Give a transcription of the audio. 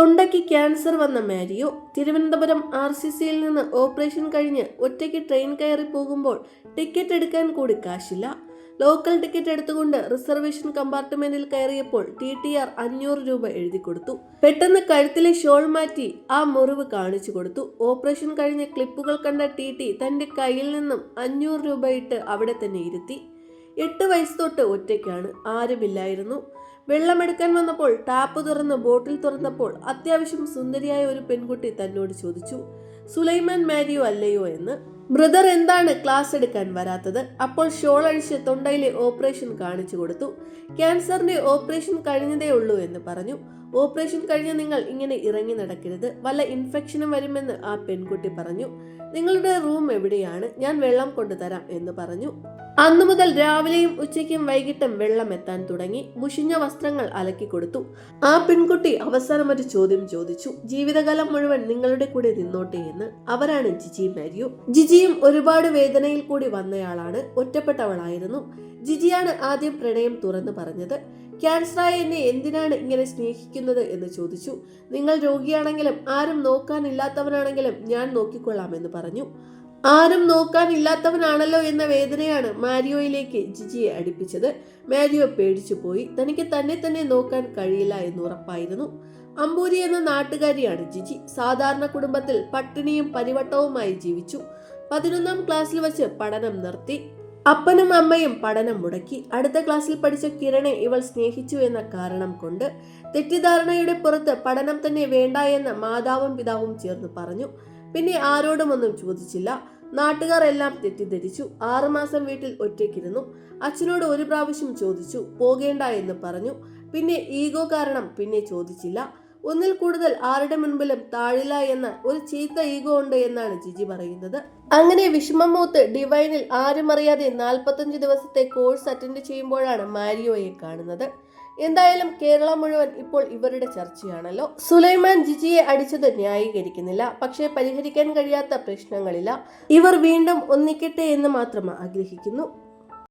തൊണ്ടയ്ക്ക് ക്യാൻസർ വന്ന Mario Thiruvananthapuram R C സിയിൽ നിന്ന് ഓപ്പറേഷൻ കഴിഞ്ഞ് ഒറ്റയ്ക്ക് ട്രെയിൻ കയറി പോകുമ്പോൾ ടിക്കറ്റ് എടുക്കാൻ കൂടി കാശില്ല. ലോക്കൽ ടിക്കറ്റ് എടുത്തുകൊണ്ട് റിസർവേഷൻ കമ്പാർട്ട്മെന്റിൽ കയറിയപ്പോൾ ടി ടി ആർ അഞ്ഞൂറ് രൂപ എഴുതി കൊടുത്തു. പെട്ടെന്ന് കഴുത്തിലെ ഷോൾ മാറ്റി ആ മുറിവ് കാണിച്ചു കൊടുത്തു. ഓപ്പറേഷൻ കഴിഞ്ഞ ക്ലിപ്പുകൾ കണ്ട ടി ടി തന്റെ കയ്യിൽ നിന്നും അഞ്ഞൂറ് രൂപ ഇട്ട് അവിടെ തന്നെ ഇരുത്തി. എട്ട് വയസ്സ് തൊട്ട് ഒറ്റയ്ക്കാണ്. ആരുമില്ലായിരുന്നു. വെള്ളമെടുക്കാൻ വന്നപ്പോൾ ടാപ്പ് തുറന്ന് ബോട്ടിൽ തുറന്നപ്പോൾ അത്യാവശ്യം സുന്ദരിയായ ഒരു പെൺകുട്ടി തന്നോട് ചോദിച്ചു സുലൈമാൻ മാരിയോ അല്ലയോ എന്ന്? ബ്രദർ എന്താണ് ക്ലാസ് എടുക്കാൻ വരാത്തത്? അപ്പോൾ ഷോൾ അഴിച്ച് തൊണ്ടയിലെ ഓപ്പറേഷൻ കാണിച്ചു കൊടുത്തു. ക്യാൻസറിന്റെ ഓപ്പറേഷൻ കഴിഞ്ഞതേ ഉള്ളൂ എന്ന് പറഞ്ഞു. ഓപ്പറേഷൻ കഴിഞ്ഞ് നിങ്ങൾ ഇങ്ങനെ ഇറങ്ങി നടക്കരുത്. വല്ല ഇൻഫെക്ഷനും വരുമെന്ന് ആ പെൺകുട്ടി പറഞ്ഞു. നിങ്ങളുടെ റൂം എവിടെയാണ്? ഞാൻ വെള്ളം കൊണ്ടുതരാം എന്ന് പറഞ്ഞു. അന്നു മുതൽ രാവിലെയും ഉച്ചയ്ക്കും വൈകിട്ടും വെള്ളം എത്താൻ തുടങ്ങി. മുഷിഞ്ഞ വസ്ത്രങ്ങൾ അലക്കി കൊടുത്തു. ആ പെൺകുട്ടി അവസാനം ഒരു ചോദ്യം ചോദിച്ചു. ജീവിതകാലം മുഴുവൻ നിങ്ങളുടെ കൂടെ നിന്നോട്ടെ എന്ന്. അവരാണ് ജിജി മാരിയു. ജിജിയും ഒരുപാട് വേദനയിൽ കൂടി വന്നയാളാണ്. ഒറ്റപ്പെട്ടവളായിരുന്നു. ജിജിയാണ് ആദ്യം പ്രണയം തുറന്നു പറഞ്ഞത്. ക്യാൻസറായ എന്നെ എന്തിനാണ് ഇങ്ങനെ സ്നേഹിക്കുന്നത് എന്ന് ചോദിച്ചു. നിങ്ങൾ രോഗിയാണെങ്കിലും ആരും നോക്കാനില്ലാത്തവനാണെങ്കിലും ഞാൻ നോക്കിക്കൊള്ളാമെന്ന് പറഞ്ഞു. ആരും നോക്കാനില്ലാത്തവനാണല്ലോ എന്ന വേദനയാണ് മാരിയോയിലേക്ക് ജിജിയെ അടുപ്പിച്ചത്. മാരിയോ പേടിച്ചു പോയി. തനിക്ക് തന്നെ തന്നെ നോക്കാൻ കഴിയില്ല എന്ന് ഉറപ്പായിരുന്നു. അമ്പൂരി എന്ന നാട്ടുകാരിയാണ് ജിജി. സാധാരണ കുടുംബത്തിൽ പട്ടിണിയും പരിവട്ടവുമായി ജീവിച്ചു. പതിനൊന്നാം ക്ലാസ്സിൽ വച്ച് പഠനം നിർത്തി. അപ്പനും അമ്മയും പഠനം മുടക്കി. അടുത്ത ക്ലാസ്സിൽ പഠിച്ച കിരണെ ഇവൾ സ്നേഹിച്ചു എന്ന കാരണം കൊണ്ട് തെറ്റിദ്ധാരണയുടെ പുറത്ത് പഠനം തന്നെ വേണ്ട എന്ന് മാതാവും പിതാവും ചേർന്ന് പറഞ്ഞു. പിന്നെ ആരോടും ഒന്നും ചോദിച്ചില്ല. നാട്ടുകാർ എല്ലാം തെറ്റിദ്ധരിച്ചു. ആറുമാസം വീട്ടിൽ ഒറ്റയ്ക്കിരുന്നു. അച്ഛനോട് ഒരു പ്രാവശ്യം ചോദിച്ചു പോകേണ്ട എന്ന് പറഞ്ഞു. പിന്നെ ഈഗോ കാരണം പിന്നെ ചോദിച്ചില്ല. ഒന്നിൽ കൂടുതൽ ആരുടെ മുൻപിലും താഴില്ല എന്ന ഒരു ചീത്ത ഈഗോ ഉണ്ട് എന്നാണ് ജിജി പറയുന്നത്. അങ്ങനെ വിഷമം മൂത്ത് ഡിവൈനിൽ ആരും അറിയാതെ നാൽപ്പത്തഞ്ച് ദിവസത്തെ കോഴ്സ് അറ്റൻഡ് ചെയ്യുമ്പോഴാണ് മാരിയോയെ കാണുന്നത്. എന്തായാലും കേരളം മുഴുവൻ ഇപ്പോൾ ഇവരുടെ ചർച്ചയാണല്ലോ. സുലൈമാൻ ജിജിയെ അടിച്ചത് ന്യായീകരിക്കുന്നില്ല. പക്ഷേ പരിഹരിക്കാൻ കഴിയാത്ത പ്രശ്നങ്ങളില്ല. ഇവർ വീണ്ടും ഒന്നിക്കട്ടെ എന്ന് മാത്രം ആഗ്രഹിക്കുന്നു.